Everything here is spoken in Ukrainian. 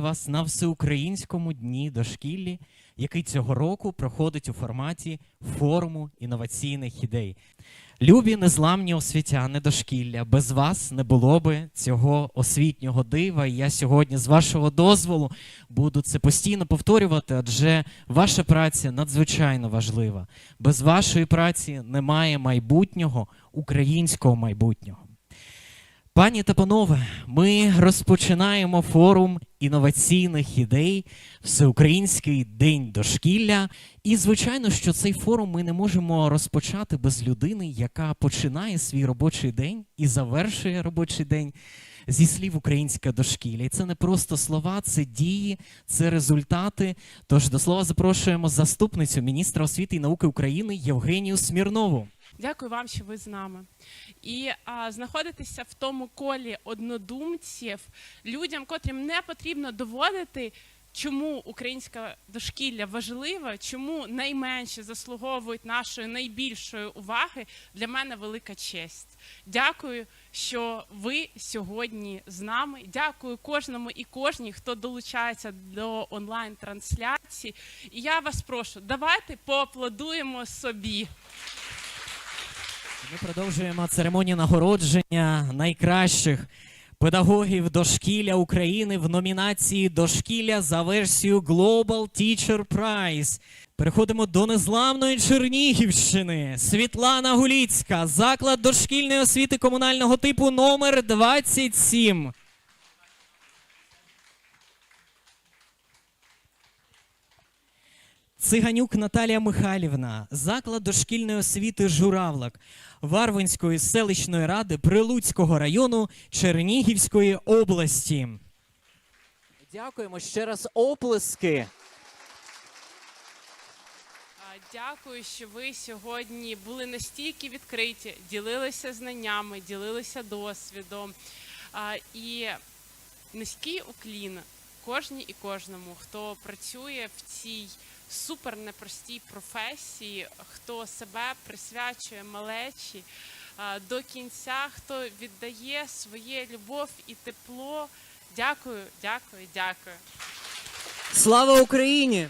вас на всеукраїнському дні дошкіллі, який цього року проходить у форматі форуму інноваційних ідей. Любі незламні освітяни дошкілля, без вас не було би цього освітнього дива. І я сьогодні, з вашого дозволу, буду це постійно повторювати, адже ваша праця надзвичайно важлива. Без вашої праці немає майбутнього, українського майбутнього. Пані та панове, ми розпочинаємо форум інноваційних ідей, Всеукраїнський день дошкілля. І, звичайно, що цей форум ми не можемо розпочати без людини, яка починає свій робочий день і завершує робочий день зі слів українське дошкілля. І це не просто слова, це дії, це результати. Тож до слова запрошуємо заступницю міністра освіти і науки України Євгенію Смірнову. Дякую вам, що ви з нами. І а, знаходитися в тому колі однодумців, людям, котрим не потрібно доводити, чому українське дошкілля важливе, чому найменше заслуговують нашої найбільшої уваги. Для мене велика честь. Дякую, що ви сьогодні з нами. Дякую кожному і кожній, хто долучається до онлайн-трансляції. І я вас прошу, давайте поаплодуємо собі. Ми продовжуємо церемонію нагородження найкращих педагогів дошкілля України в номінації Дошкілля за версію Global Teacher Prize. Переходимо до незламної Чернігівщини. Світлана Гуліцька, заклад дошкільної освіти комунального типу номер 27. Циганюк Наталія Михайлівна, заклад дошкільної освіти Журавлак Варвинської селищної ради Прилуцького району Чернігівської області. Дякуємо ще раз оплески. Дякую, що ви сьогодні були настільки відкриті, ділилися знаннями, ділилися досвідом. А, І низький уклін кожній і кожному, хто працює в цій супер непростій професії, хто себе присвячує малечі до кінця, хто віддає своє любов і тепло. Дякую, дякую, дякую. Слава Україні!